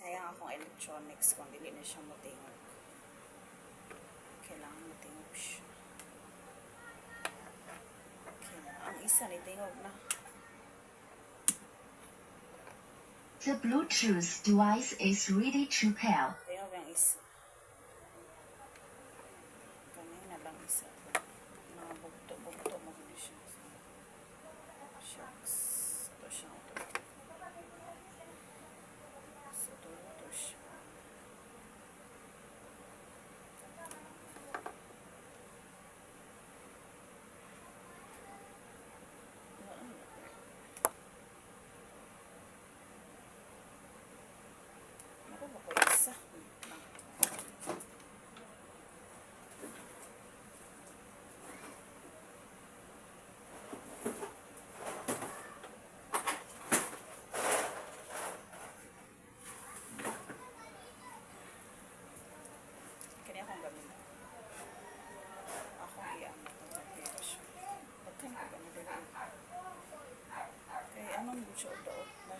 Sayang akong electronics kung dili na siya mutingog. Kailangan mutingog siya. Ang isa ni tingog na. The Bluetooth device is ready to pair. Tingog ang isa. Kanina lang isa. Mga bugto-bugto mo gani siya. Shucks. Ito siya.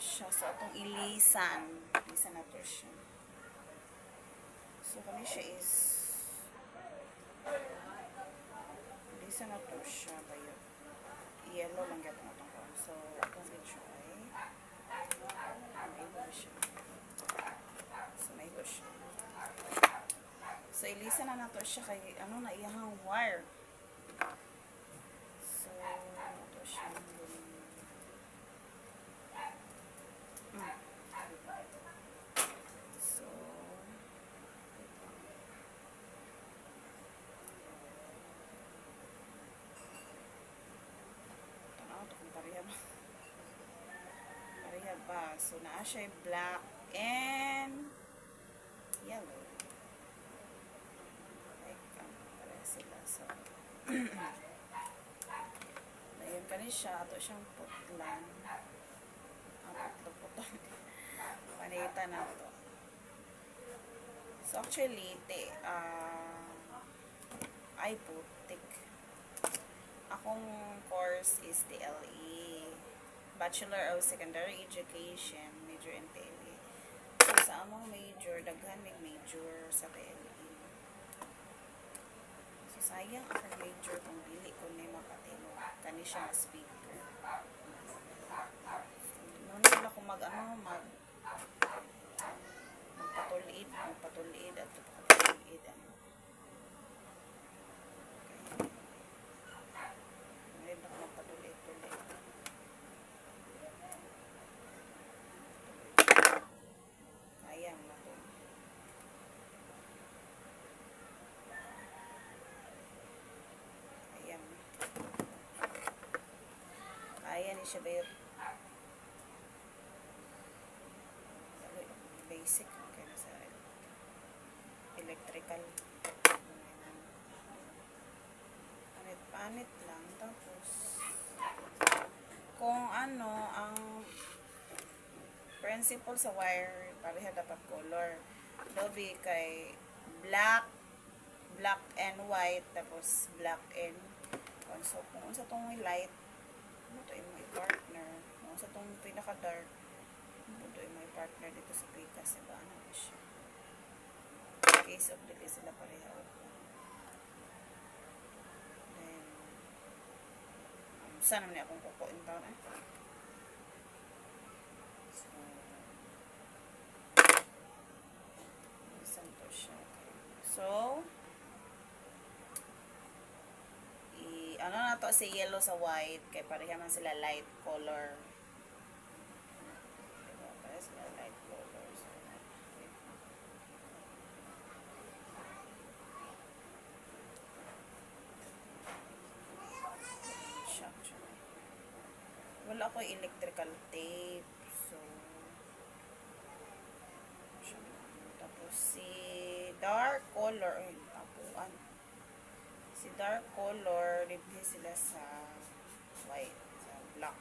Siya sa atong ilisan. Ilisan na to siya. So kani siya is ilisan na to siya ba yun? Yellow lang gatong atong ko. So atong i-try. Maigo siya. So maigo siya. So, ilisa na nato siya kay ano na iyahang wire. So, ito siya. Mm. So, tanaw to kung pareha ba. Pareha ba? So, naa siya black and yellow. Like, um, pareha sila. So, ayun pa rin siya. Ito siyang putlan. Ang putlo-putlan. Panita na to. So, actually, te, ah, ay putik. Akong course is DLE. Bachelor of Secondary Education, major in TLE. So, sa among major, daghan mig major sa TLE. So, sayang akong major kung dili ko na makatino. Kani siya na speaker. So, nung ako mag, ano, mag, magpatuliid, magpatuliid at patuliid. Ano. Okay. Ngayon ako magpatuliid-tuliid. Sayang na to. Ayan. Ayan ni? Sabi, Basic. Okay na sa electrical. Panit-panit lang. Tapos, kung ano, ang principle sa wire, pareha dapat color. Dobi kay black, black and white, tapos black and so, kung sa tong light, ano to yung may partner, kung sa tong pinaka-dark, ano to yung may partner dito sa Picas, diba? Ano ba siya? Case of dili sila pareha. Then, um, saan naman akong kukuin taon eh? So. So, i ano na to si yellow sa white kay pareha man sila light color. Pareha sila light color. Wala ako electrical tape. So, tapos si dark color. Si dark color, libre sila sa white, sa black.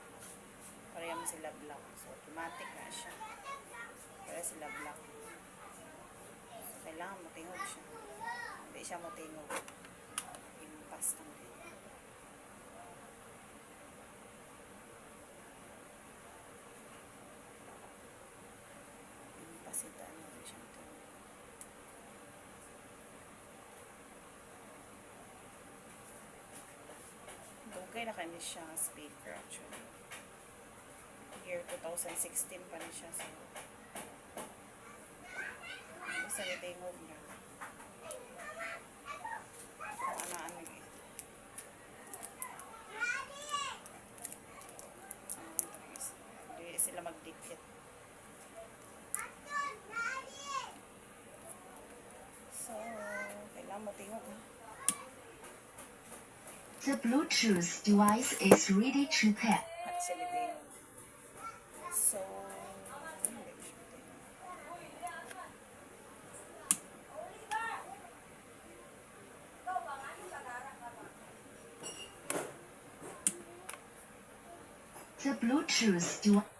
Pareham sila black. So, automatic na siya. Pareha sila black. So, kailangan matingog siya. Hindi siya matingog. Impas lang na kani siya nga speaker actually. Year 2016 pa ni siya. So, basta nitingog niya. Kung ano ano eh. Hindi sila magdikit. So, kailangan matingog ha. The Bluetooth device is ready to pair. Actually, tingog. So, hindi ko siya tingog. The Bluetooth device.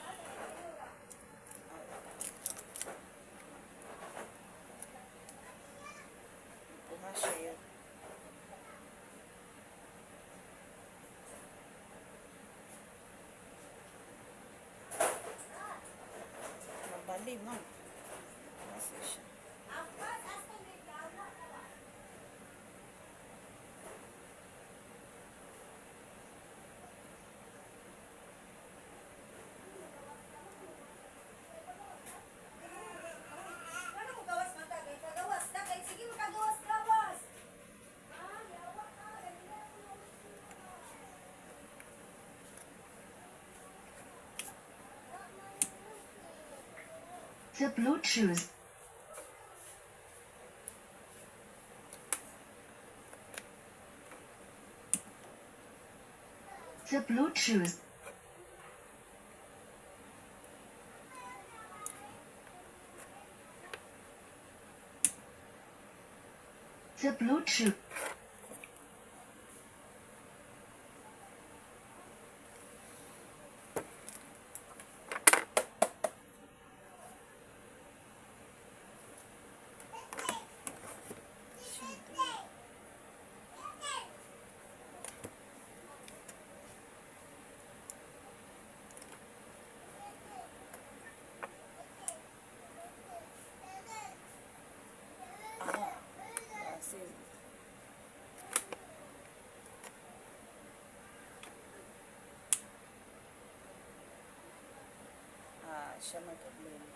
limão. The Bluetooth. The Bluetooth. The Bluetooth. Siya may problema.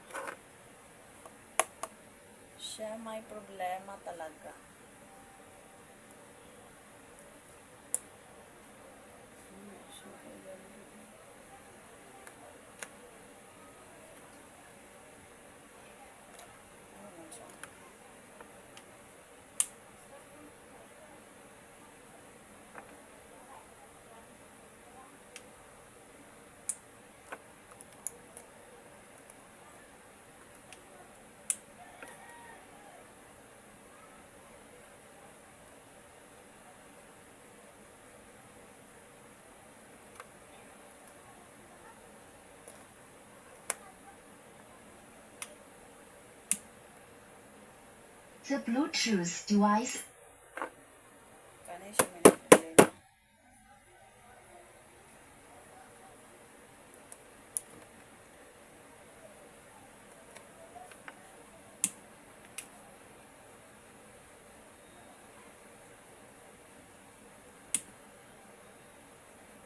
Siya may problema talaga. The Bluetooth device.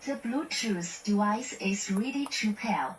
The Bluetooth device is ready to pair.